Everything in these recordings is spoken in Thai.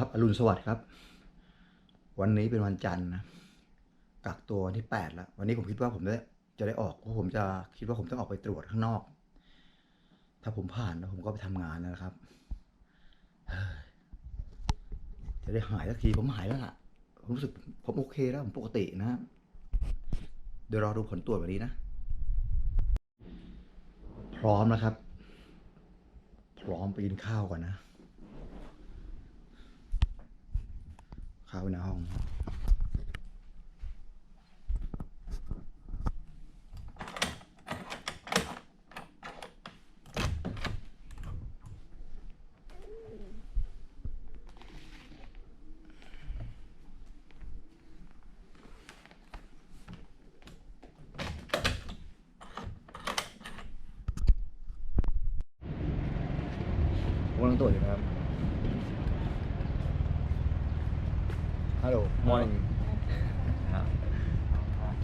ครับอรุณสวัสดิ์ครับ วันนี้เป็นวันจันทร์นะกักตัววันที่แปดแล้ว วันนี้ผมคิดว่าผมได้จะได้ออกเพราะผมจะคิดว่าผมต้องออกไปตรวจข้างนอก ถ้าผมผ่านแล้วผมก็ไปทำงานนะครับจะได้หายสักทีผมหายแล้วล่ะผมรู้สึกผมโอเคแล้วผมปกตินะ เดี๋ยวรอดูผลตรวจวันนี้นะ พร้อมนะครับ พร้อมไปกินข้าวก่อนนะ ข้าวในห้องกำลังตรวจอยู่นะครับ ฮัลโหล morning ครับ ครับ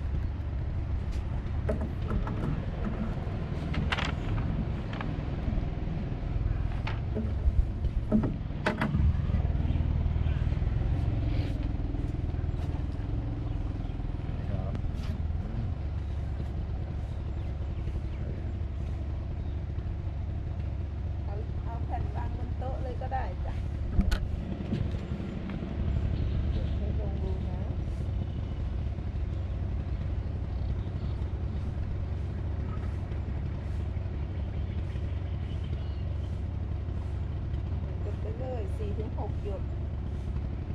เอาเอาแผ่นวางบนโต๊ะเลยก็ได้จ้ะให้ลองดูนะกดไปเลยสี่ ถึงหก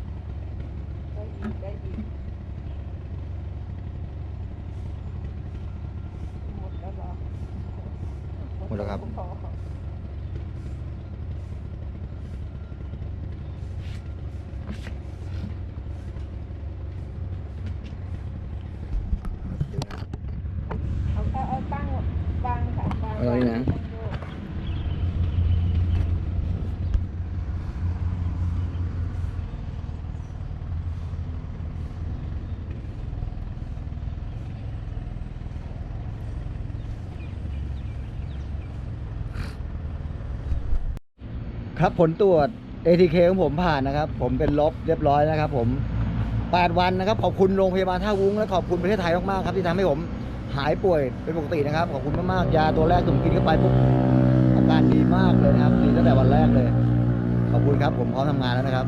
หยดได้อีกได้อีกหมดแล้วเหรอ หมดแล้วครับ พอ เอาเอาเอาตั้งวางค่ะวาง เอาตรงนี้นะ วางโยก ครับผลตรวจ ATK ของผมผ่านนะครับ ผมเป็นลบเรียบร้อยนะครับ ผม 8 วันนะครับ ขอบคุณโรงพยาบาลท่าวุ้งและขอบคุณประเทศไทยมากๆครับที่ทำให้ผมหายป่วยเป็นปกตินะครับ ขอบคุณมากๆยาตัวแรกที่ผมกินเข้าไปปุ๊บอาการดีมากเลยนะครับดีตั้งแต่วันแรกเลย ขอบคุณครับ ผมพร้อมทำงานแล้วนะครับ